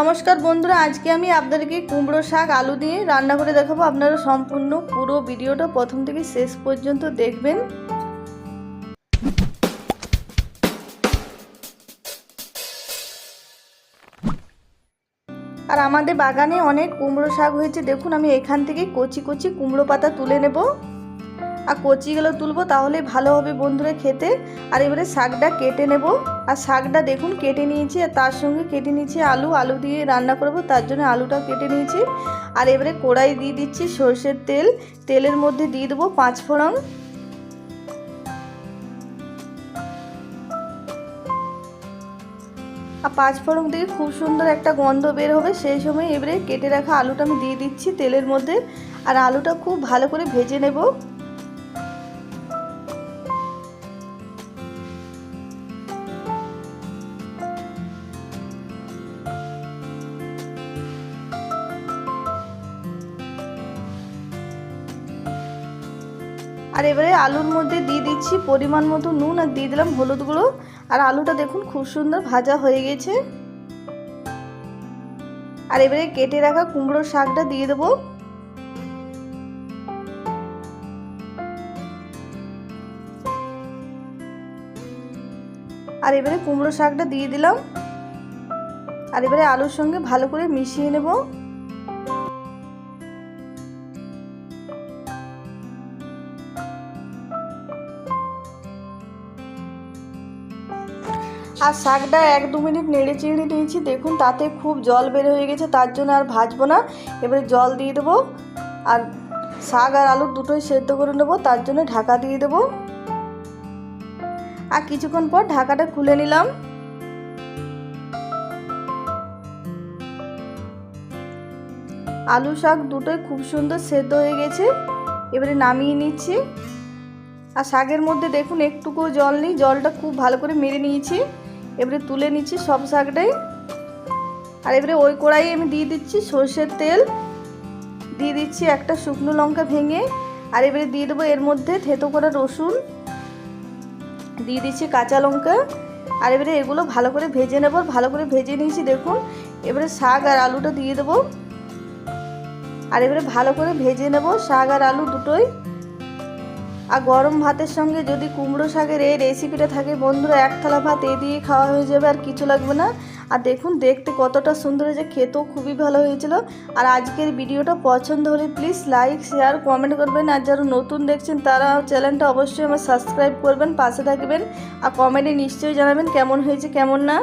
নমস্কার বন্ধুরা, আজকে আমি আপনাদেরকে কুমড়ো শাক, আলু দিয়ে রান্না করে দেখাবো। আপনারা সম্পূর্ণ পুরো ভিডিওটা প্রথম থেকে শেষ পর্যন্ত দেখবেন। আর আমাদের বাগানে অনেক কুমড়ো শাক হয়েছে। দেখুন, আমি এখান থেকে কচি কচি কুমড়ো পাতা তুলে নেব। আর কচিগুলো তুলবো, তাহলে ভালো হবে বন্ধুরা খেতে। আর এবারে শাকটা কেটে নেব। আর শাকটা দেখুন কেটে নিয়েছি, আর তার সঙ্গে কেটে নিয়েছি আলু। আলু দিয়ে রান্না করব, তার জন্য আলুটাও কেটে নিয়েছি। আর এবারে কড়াই দিয়ে দিচ্ছি সর্ষের তেল। তেলের মধ্যে দিয়ে দেবো পাঁচ ফোড়ন। আর পাঁচ ফোড়ন থেকে খুব সুন্দর একটা গন্ধ বের হবে, সেই সময় এবারে কেটে রাখা আলুটা আমি দিয়ে দিচ্ছি তেলের মধ্যে। আর আলুটা খুব ভালো করে ভেজে নেব। আর এবারে আলুর মধ্যে দিয়ে দিচ্ছি পরিমাণ মতো নুন আর দিয়ে দিলাম হলুদ গুঁড়ো। আর আলুটা দেখুন খুব সুন্দর ভাজা হয়ে গেছে। আর এবারে কেটে রাখা কুমড়োর শাকটা দিয়ে দেবো। আর এবারে কুমড়ো শাকটা দিয়ে দিলাম। আর এবারে আলুর সঙ্গে ভালো করে মিশিয়ে নেব। আর শাকটা এক দু মিনিট নেড়ে চেড়ে নিয়েছি। দেখুন, তাতে খুব জল বের হয়ে গেছে, তার জন্য আর ভাজবো না। এবারে জল দিয়ে দেবো, আর শাক আর আলু দুটোই সেদ্ধ করে নেব, তার জন্য ঢাকা দিয়ে দেবো। আর কিছুক্ষণ পর ঢাকাটা খুলে নিলাম। আলু শাক দুটোই খুব সুন্দর সেদ্ধ হয়ে গেছে, এবারে নামিয়ে নিচ্ছি। আর শাকের মধ্যে দেখুন, একটুকুও জল নেই, জলটা খুব ভালো করে মেরে নিয়েছি। এবারে তুলে নিচ্ছি সব শাকটাই। আর এবারে ওই কড়াই আমি দিয়ে দিচ্ছি সর্ষের তেল। দিয়ে দিচ্ছি একটা শুকনো লঙ্কা ভেঙে। আর এবারে দিয়ে দেবো এর মধ্যে থেতো করা রসুন। দিয়ে দিচ্ছি কাঁচা লঙ্কা। আর এবারে এগুলো ভালো করে ভেজে নেব। ভালো করে ভেজে নিয়েছি, দেখুন। এবারে শাক আর আলুটা দিয়ে দেবো। আর এবারে ভালো করে ভেজে নেব শাক আর আলু দুটোই। আর গরম ভাতের সঙ্গে যদি কুমড়ো শাকের এই রেসিপিটা থাকে, বন্ধুরা, এক থালা ভাত এ দিয়ে খাওয়া হয়ে যাবে আর কিছু লাগবে না। আর দেখুন, দেখতে কতটা সুন্দর হয়েছে, খেতেও খুবই ভালো হয়েছিল। আর আজকের ভিডিওটা পছন্দ হলে প্লিজ লাইক শেয়ার কমেন্ট করবেন। আর যারা নতুন দেখছেন, তারা চ্যানেলটা অবশ্যই আমার সাবস্ক্রাইব করবেন, পাশে থাকবেন। আর কমেন্টে নিশ্চয়ই জানাবেন কেমন হয়েছে, কেমন না।